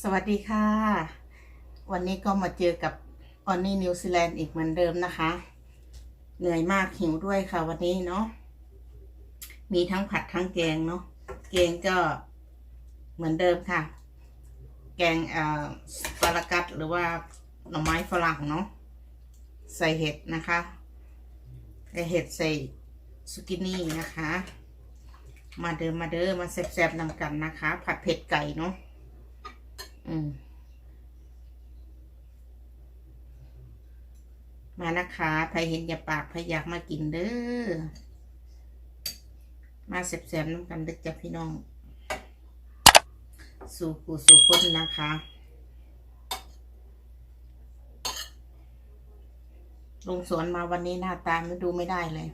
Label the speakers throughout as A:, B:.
A: สวัสดีค่ะ วันนี้ก็มาเจอกับออนนี่นิวซีแลนด์อีกเหมือนเดิมนะคะ เหนื่อยมากหิวด้วยค่ะวันนี้เนาะมีทั้งผัดทั้งแกงเนาะแกงก็เหมือนเดิมค่ะ แกงเอ่อปลากัดหรือว่าหน่อไม้ฝรั่งเนาะใส่เห็ดนะคะใส่เห็ดใส่สุกินี่นะคะ มาเดิมมาเดิมมาแซ่บๆนำกันนะคะ ผัดเผ็ดไก่เนาะ มานะคะใครเห็นอย่าปากใครอยากมากินเด้อ มาแซ่บๆน้ำกันเด็กจ้ะพี่น้อง สู่กูสู่คนนะคะลงสวนมาวันนี้หน้าตาไม่ดูไม่ได้เลย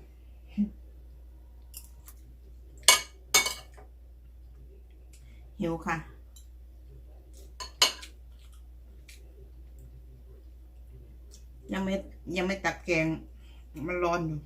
A: หิวค่ะ ยังไม่ตักแกงมันร้อนอยู่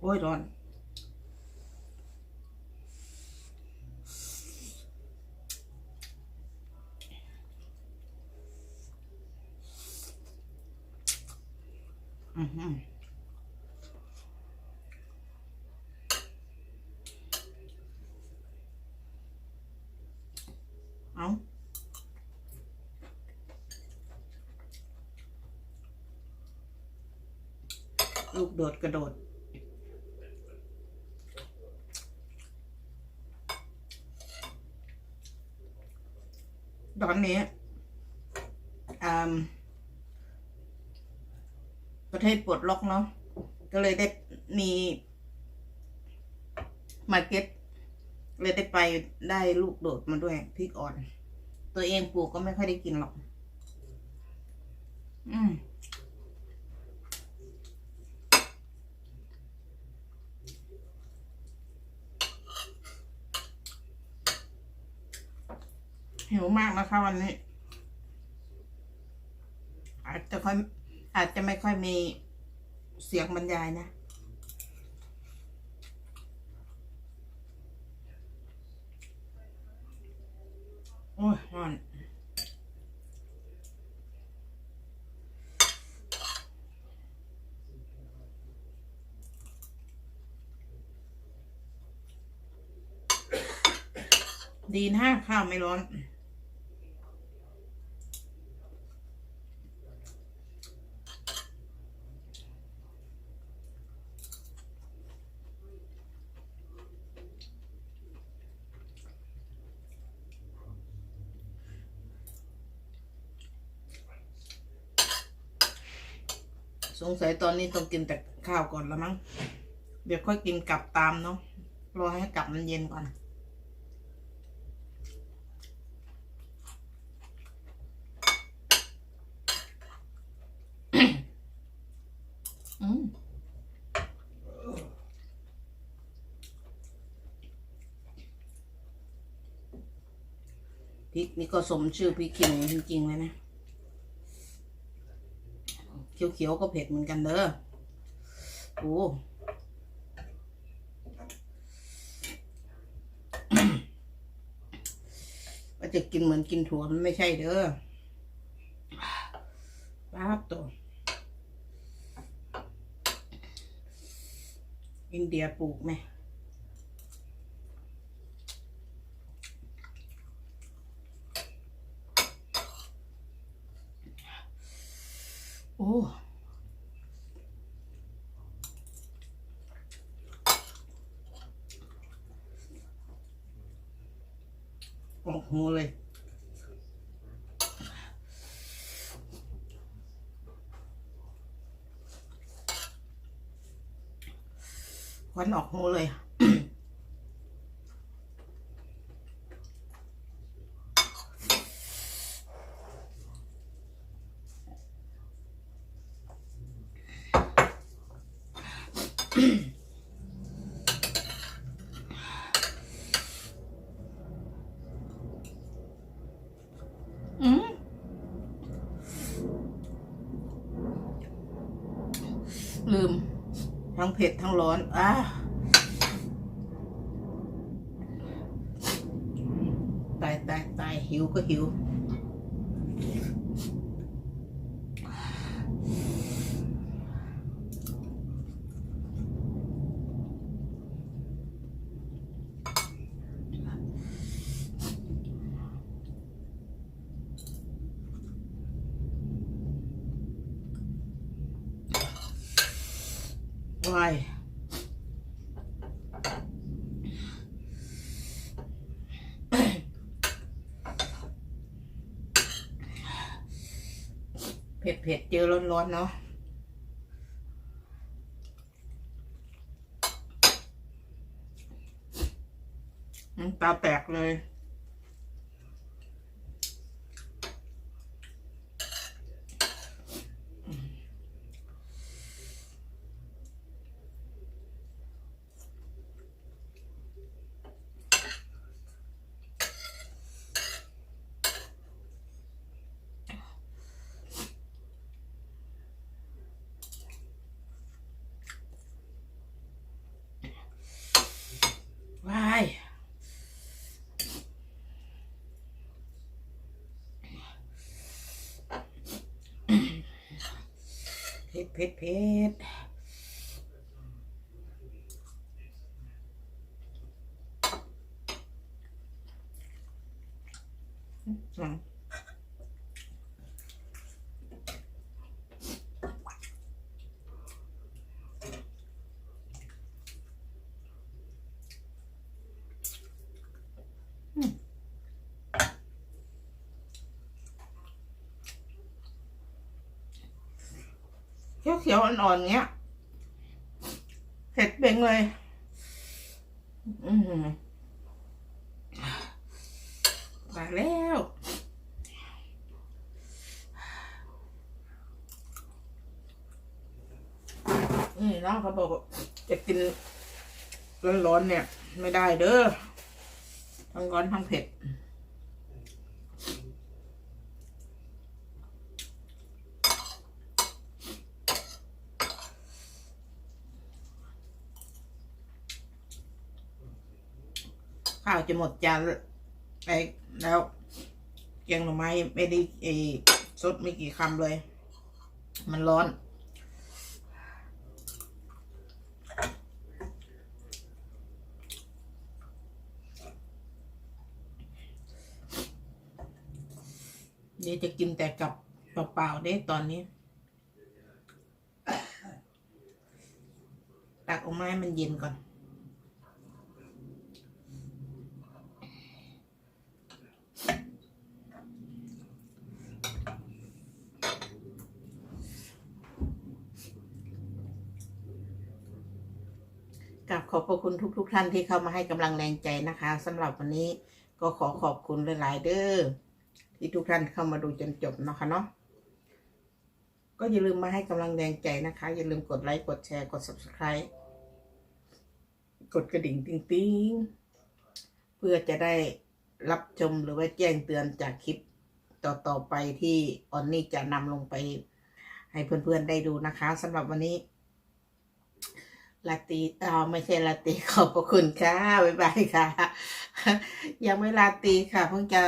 A: โอ้ยร้อน อือหือเอาลูกโดดกระโดด ตอนนี้ประเทศปลดล็อกเนาะก็เลยได้มีมาเก็ตเลยได้ไปได้ลูกโดดมาด้วยพริกอ่อน ตัวเองปลูกก็ไม่ค่อยได้กินหรอก อืม หิวมากนะคะวันนี้ อาจจะค่อยอาจจะไม่ค่อยมีเสียงบรรยายนะ โอ้ยร้อนดีนะข้าวไม่ร้อน สงสัยตอนนี้ต้องกินแต่ข้าวก่อนแล้วมั้ง เดี๋ยวค่อยกินกลับตามเนาะ รอให้กลับมันเย็นก่อน อืมพริกนี่ก็สมชื่อพริกขี้หนูจริงๆเลยนะ เขียวๆก็เผ็ดเหมือนกันเด้อโอ้ว่าจะกินเหมือนกินถั่วมันไม่ใช่เด้อป้าบตัวอินเดียปลูกไหม โอ้ออกหูเลยควันออกหูเลย ลืม ทั้งเผ็ด ทั้งร้อน อ้าตายตายตายหิวก็หิว วายเผ็ดเผ็ดเจอร้อนๆเนาะน้ำตาแตกเลย วาย เผ็ดเผ็ด เขียวเขียวๆอ่อนๆเงี้ยเผ็ดเป่งเลย อือหือตายแล้วนี่น้องเขาบอกว่าจะกินร้อนๆเนี่ย ไม่ได้เด้อทั้งร้อนทั้งเผ็ด ข้าวจะหมดจานไปแล้วแกงหน่อไม้ไม่ได้เออซดไม่กี่คำเลย มันร้อน เดี๋ยวจะกินแต่กับเปล่าๆเด้ตอนนี้ ตักออกมาให้มันเย็นก่อน กับขอบพระคุณทุกๆทท่านที่เข้ามาให้กำลังแรงใจนะคะสำหรับวันนี้ก็ขอขอบคุณหลาย ๆ เด้อที่ทุกท่านเข้ามาดูจนจบนะคะเนาะก็อย่าลืมมาให้กำลังแรงใจนะคะ อย่าลืมกดไลค์กดแชร์กด subscribe กดกระดิ่งติ๊งๆเพื่อจะได้รับชมหรือว่าแจ้งเตือนจากคลิปต่อๆไปที่ออนนี่จะนำลงไปให้เพื่อนๆได้ดูนะคะสำหรับวันนี้ ลาตีเออไม่ใช่ลาตีขอบพระคุณค่ะ บ๊ายบายค่ะ ยังไม่ลาตีค่ะ เพิ่งจะ